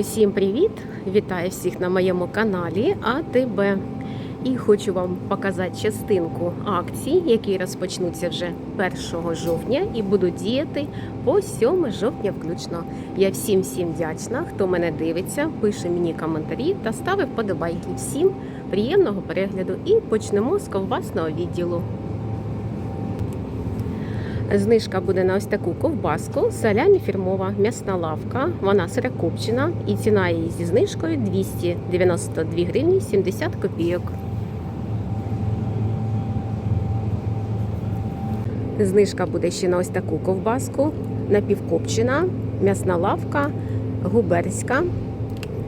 Усім привіт! Вітаю всіх на моєму каналі АТБ. І хочу вам показати частинку акцій, які розпочнуться вже 1 жовтня і будуть діяти по 7 жовтня включно. Я всім всім вдячна, хто мене дивиться, пише мені коментарі та ставить вподобайки. Всім приємного перегляду і почнемо з ковбасного відділу. Знижка буде на ось таку ковбаску, салямі фірмова м'ясна лавка. Вона сирокопчена і ціна її зі знижкою 292 гривні 70 копійок. Знижка буде ще на ось таку ковбаску, напівкопчена, м'ясна лавка, губерська,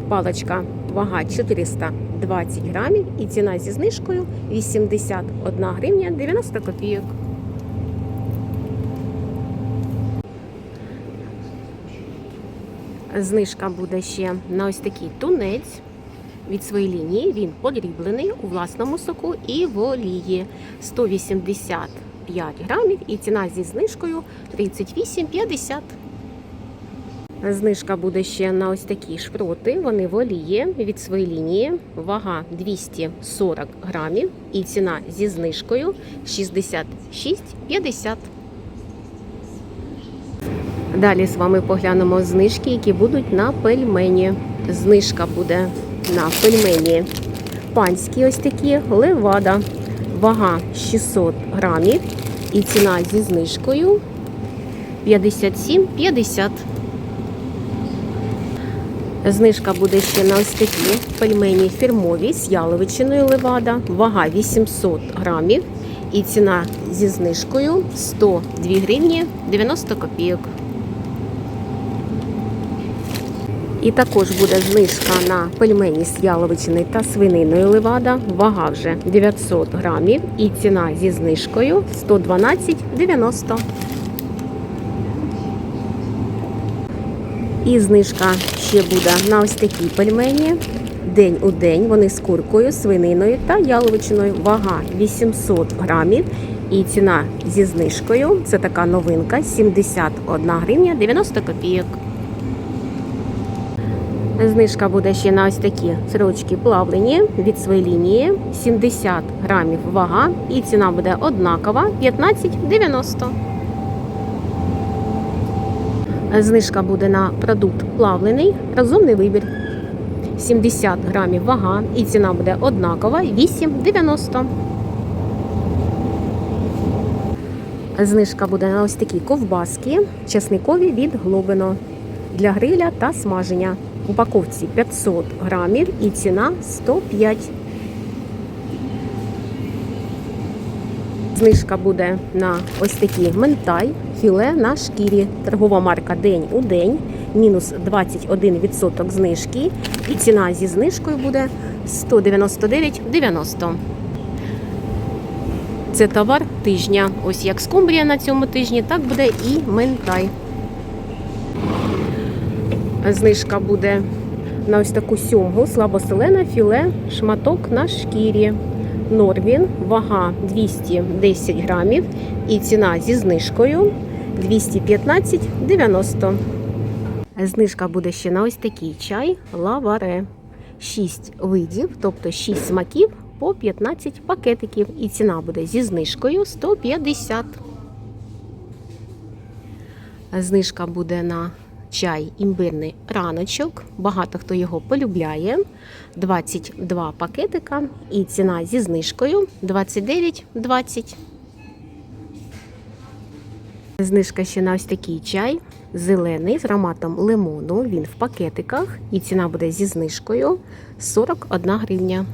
паличка, вага 420 грамів і ціна зі знижкою 81 гривня 90 копійок. Знижка буде ще на ось такий тунець від своєї лінії. Він подріблений у власному соку і в олії 185 грамів і ціна зі знижкою 38,50. Знижка буде ще на ось такі шпроти. Вони в від своєї лінії. Вага 240 грамів і ціна зі знижкою 66,50. Далі з вами поглянемо знижки, які будуть на пельмені. Знижка буде на пельмені панські ось такі, левада, вага 600 грамів і ціна зі знижкою 57,50. Знижка буде ще на ось такі пельмені фірмові з яловичиною левада, вага 800 грамів і ціна зі знижкою 102 гривні 90 копійок. І також буде знижка на пельмені з яловичини та свининою левада. Вага вже 900 грамів і ціна зі знижкою 112,90. І знижка ще буде на ось такі пельмені. День у день вони з куркою, свининою та яловичиною. Вага 800 грамів. І ціна зі знижкою це така новинка 71 гривня 90 копійок. Знижка буде ще на ось такі сирочки плавлені від своєї лінії 70 грамів вага і ціна буде однакова 15,90. Знижка буде на продукт плавлений, розумний вибір. 70 грамів вага і ціна буде однакова 8,90. Знижка буде на ось такі ковбаски, чесникові від Глобино для гриля та смаження. Упаковці 500 грамів і ціна 105. Знижка буде на ось такі ментай, філе на шкірі. Торгова марка День у день. Мінус 21% знижки. І ціна зі знижкою буде 199,90. Це товар тижня. Ось як скумбрія на цьому тижні, так буде і ментай. Знижка буде на ось таку сьомгу, слабоселена філе, шматок на шкірі. Норвін, вага 210 грамів і ціна зі знижкою 215,90. Знижка буде ще на ось такий чай лаваре. 6 видів, тобто 6 смаків по 15 пакетиків. І ціна буде зі знижкою 150. Знижка буде на чай імбирний раночок. Багато хто його полюбляє. 22 пакетика і ціна зі знижкою 29,20. Знижка ще на ось такий чай. Зелений з ароматом лимону. Він в пакетиках. І ціна буде зі знижкою 41 гривня.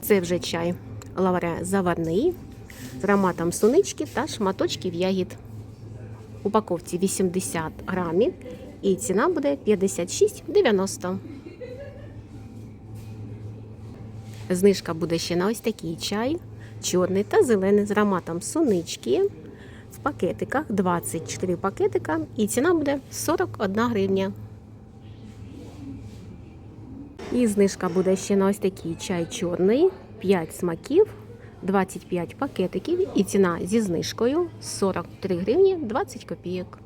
Це вже чай лавре заварний з ароматом сунички та шматочків ягід. Упаковці 80 грамів і ціна буде 56,90. Знижка буде ще на ось такий чай, чорний та зелений з ароматом сунички. В пакетиках 24 пакетика і ціна буде 41 гривня. І знижка буде ще на ось такий чай чорний, 5 смаків 25 пакетиків і ціна зі знижкою 43 гривні 20 копійок.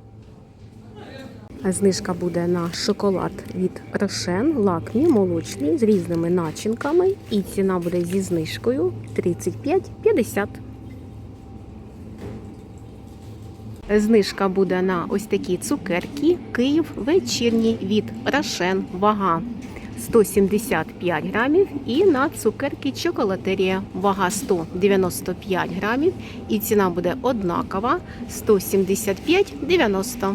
Знижка буде на шоколад від Рошен, лакмі, молочний з різними начинками. І ціна буде зі знижкою 35,50. Знижка буде на ось такі цукерки Київ вечірній від Рошен. Вага 175 грамів. І на цукерки чоколатерія. Вага 195 грамів. І ціна буде однакова 175,90.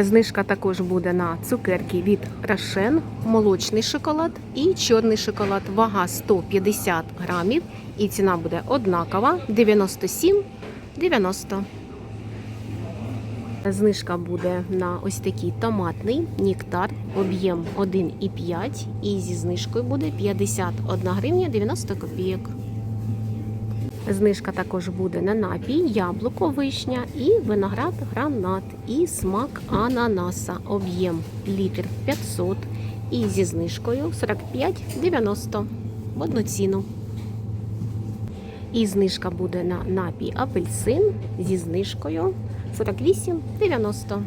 Знижка також буде на цукерки від Рошен, молочний шоколад і чорний шоколад. Вага 150 грамів. І ціна буде однакова 97,90. Знижка буде на ось такий томатний нектар, об'єм 1,5 і зі знижкою буде 51 гривня 90 копійок. Знижка також буде на напій, яблуко, вишня і виноград гранат, і смак ананаса. Об'єм літр 500 і зі знижкою 45,90 в одну ціну. І знижка буде на напій апельсин зі знижкою 48,90.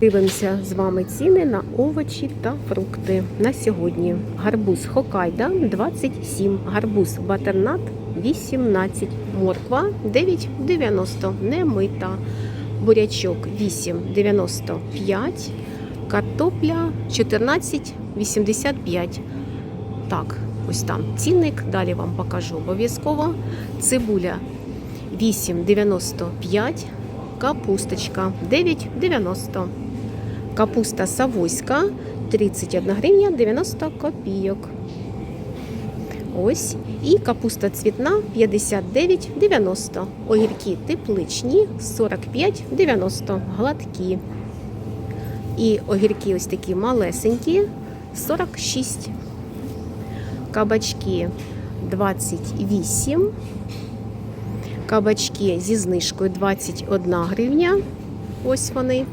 Дивимося з вами ціни на овочі та фрукти на сьогодні. Гарбуз Хокайда 27, гарбуз Батернат 18, морква 9,90, немита, бурячок 8,95, картопля 14,85. Так, ось там цінник, далі вам покажу обов'язково. Цибуля 8,95, капусточка 9,90. Капуста Савойська 31 гривня 90 копійок. Ось. І капуста цвітна 59,90. Огірки тепличні 45,90. Гладкі. І огірки ось такі малесенькі 46. Кабачки 28. Кабачки зі знижкою 21 гривня. Ось вони.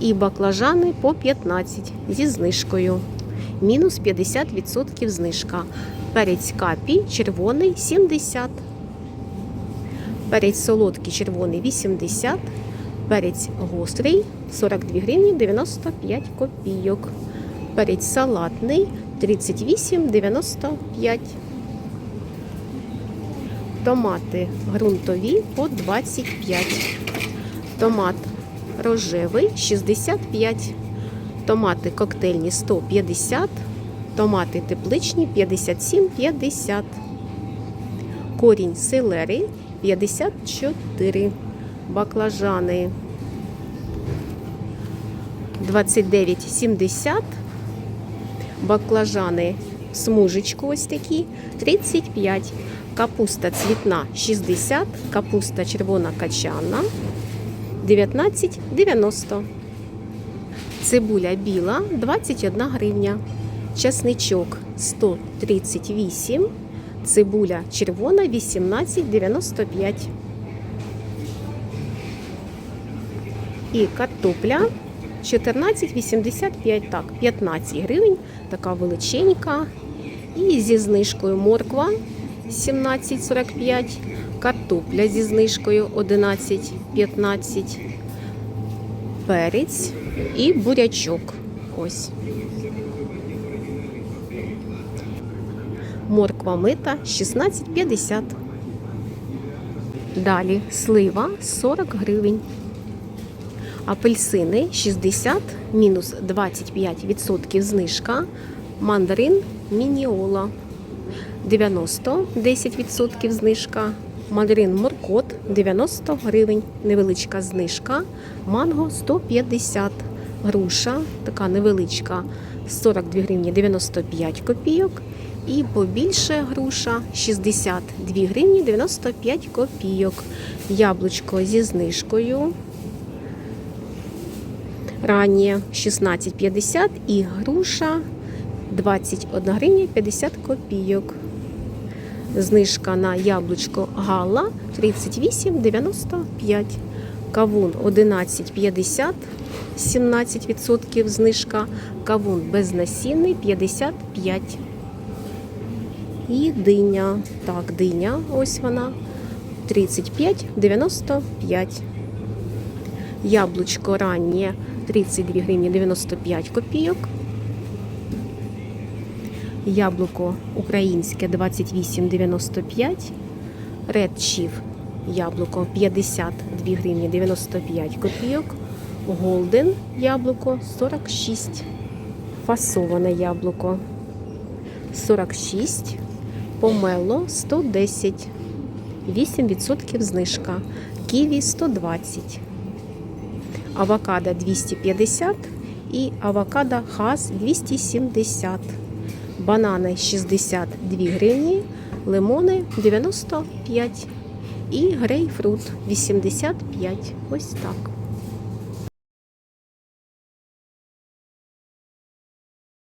І баклажани по 15 зі знижкою. Мінус 50% знижка. Перець капі червоний 70. Перець солодкий червоний 80. Перець гострий 42 гривні 95 копійок. Перець салатний 38,95. Томати ґрунтові по 25. Томат рожевий 65. Томати коктейльні 150. Томати тепличні 57,50. Корінь селери 54. Баклажани 29,70. Баклажани смужечку ось такі 35. Капуста цвітна 60, капуста червона качана 19,90. Цибуля біла 21 гривня. Часничок 138. Цибуля червона 18,95. І картопля 14,85. Так, 15 гривень. Така величенька. І зі знижкою морква 17,45. Картопля зі знижкою 11,15. Перець і бурячок. Ось. Морква мита 16,50. Далі слива 40 гривень. Апельсини 60, мінус 25% знижка. Мандарин мініола 90, 10% знижка. Мандарин моркот 90 гривень, невеличка знижка. Манго 150 груша, така невеличка 42 гривні 95 копійок. І побільше груша 62 гривні 95 копійок. Яблучко зі знижкою. Раннє 16,50 і груша 21 гривня 50 копійок. Знижка на яблучко Гала 38,95. Кавун 11,50, 17% знижка. Кавун безнасінний 55. І диня. Так, диня, ось вона 35,95. Яблучко раннє 32 гривні 95 копійок. Яблуко українське 28,95. Red Chief яблуко 52 гривні 95 копійок. Голден яблуко 46. Фасоване яблуко 46. Помело 110. 8% знижка. Ківі 120. Авокадо 250 і авокадо хас 270. Банани 62 гривні, лимони 95 і грейпфрут 85. Ось так.